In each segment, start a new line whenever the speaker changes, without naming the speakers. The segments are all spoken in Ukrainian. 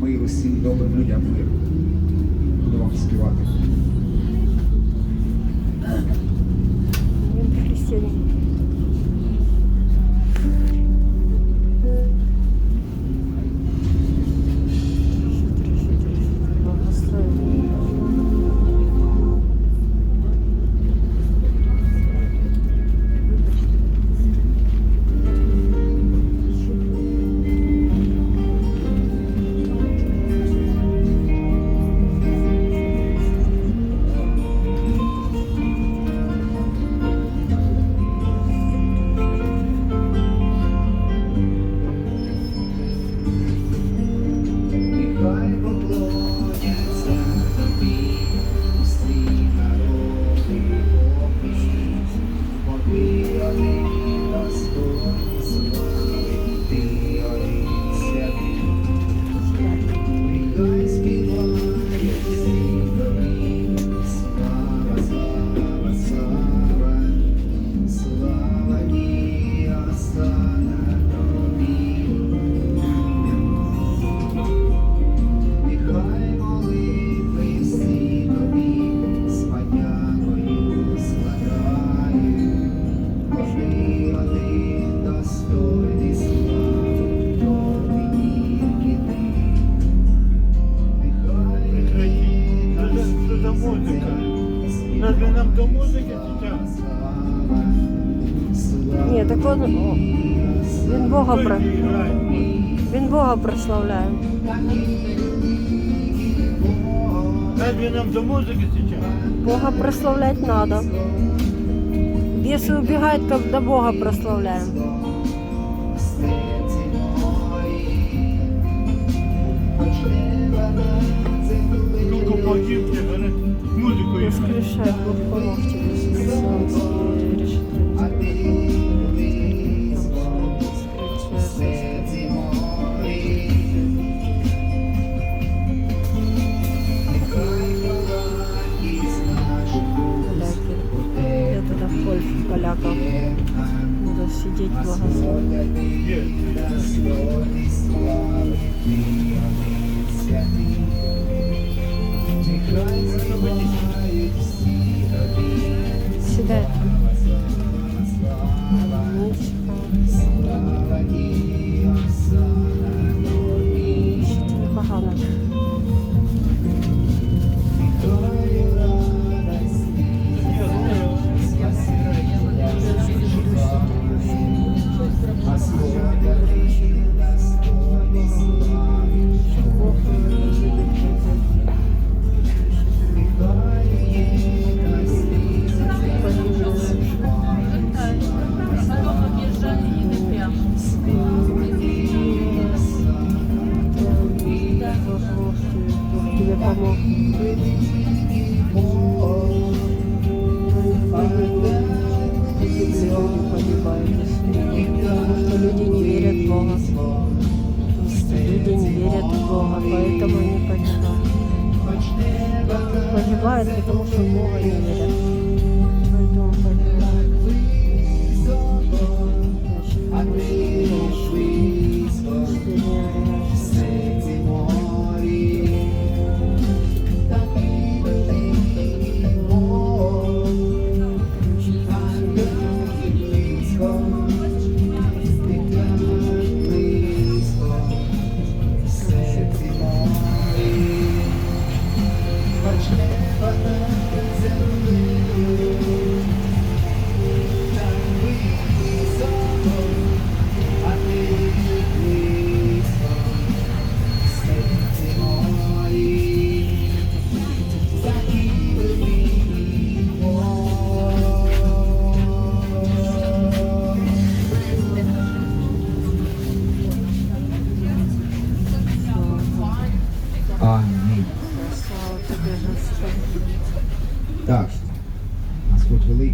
миру всім добрим людям мир. Буду вам співати.
Він.
Нехай
Разве нам до музики
Ні, так он, о, він Бога про він Бога прославляє.
Разве нам до музыки сейчас?
Бога прославлять надо. Бесы убегают, когда Бога прославляем.
Сколько погиб, тебе, говорят,
из клише глубоко ногти поляков буду сидеть
благословенно.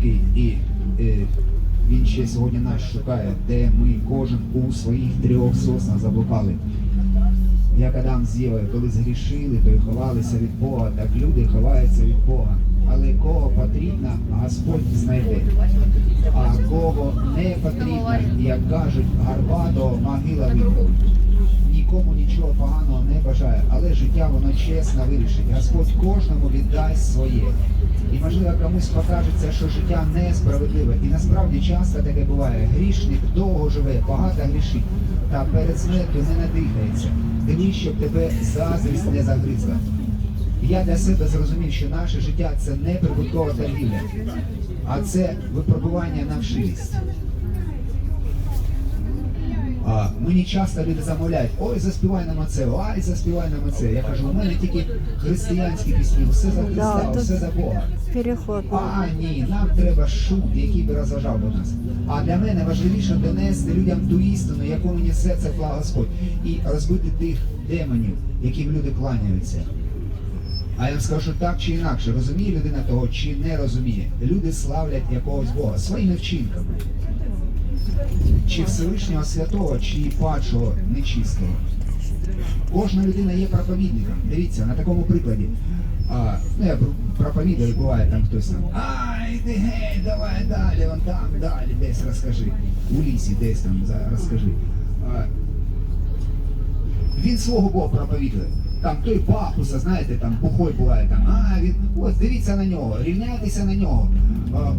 Великий і е, Він ще сьогодні нас шукає, де ми кожен у своїх трьох соснах заблукали. Як Адам з Євою, коли згрішили, то й ховалися від Бога, так люди ховаються від Бога. Але кого потрібно, Господь знайде. А кого не потрібно, як кажуть, гарбатого могила виходить. нікому нічого поганого не бажає, але життя воно чесно вирішить. Господь кожному віддасть своє. І можливо комусь покажеться, що життя несправедливе. І насправді часто таке буває. Грішник довго живе, багато грішить, та перед смертю не надихається. Дивись, щоб тебе заздрість не загризла. Я для себе зрозумів, що наше життя це не прибуткова торгівля, а це випробування на вшивість. А, мені часто люди замовляють, ой, заспівай нам оце, ой, заспівай нам оце. Я кажу, у мене тільки християнські пісні, все за Христа,
Да,
все за Бога.
Переход.
А ні, нам треба шут, який би розважав би нас. А для мене важливіше донести людям ту істину, яку мені серце клав Господь, і розбити тих демонів, яким люди кланяються. А я вам скажу так чи інакше, розуміє людина того чи не розуміє. Люди славлять якогось Бога своїми вчинками. Чи Всевишнього святого, чи падшого нечистого. Кожна людина є проповідником. Дивіться, на такому прикладі. А, ну, я проповідаю, буває там хтось там. А, іди гей, давай далі, вон там, далі, десь розкажи. У лісі десь там розкажи. А, він свого Бога проповідує. Там той пахуса, знаєте, там бухой буває там. А, він, ось дивіться на нього, рівняйтеся на нього.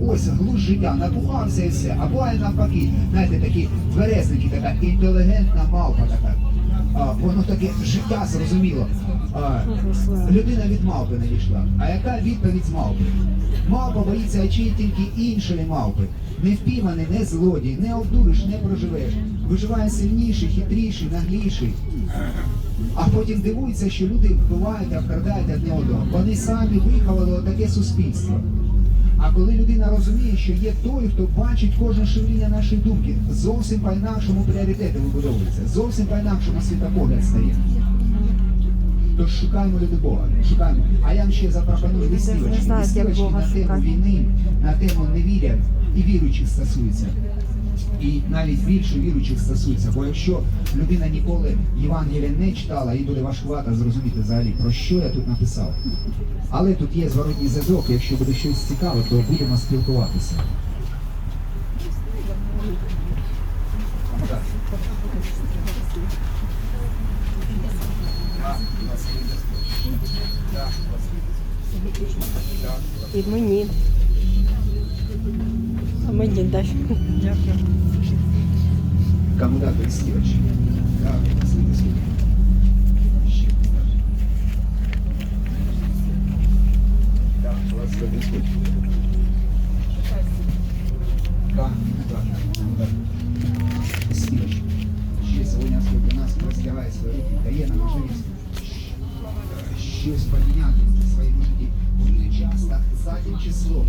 Ось глуш життя, напухався і все. А буває навпаки, знаєте, такі тверезники, така інтелігентна мавпа така. А, воно таке життя зрозуміло. А, людина від мавпи надійшла. А яка відповідь з мавпи? Мавпа боїться очей тільки іншої мавпи. Не впійманий, не злодій, не обдуриш, не проживеш. Виживає сильніший, хитріший, нагліший. А потім дивуються, що люди вбивають, обкрадають одне одного. Вони самі виховали таке суспільство. А коли людина розуміє, що є той, хто бачить кожне шевеління нашої думки, зовсім по-інакшому пріоритети вибудовуються, зовсім по-інакшому світоpoгляд стає. Тож шукаємо люди Бога, шукаємо. А я вам ще запропоную листівочки. Листівочки на тему війни, на тему невіря і віруючих стосується. І навіть більше віруючих стосується. Бо якщо людина ніколи Євангелія не читала, їй буде важкувато зрозуміти взагалі, про що я тут написав. Але тут є зворотній зв'язок, якщо буде щось цікаве, то будемо спілкуватися.
І мені. А мені дай. Дякую.
Кому дати листівочки? Так, листівочки. Ще так. Так, ласка, Господь. Так, так, так. Листівочки. Ще сьогодні Господь до нас простягає свої руки, дає нам можливість щось поміняти в своєму житті. Люди часто заднім числом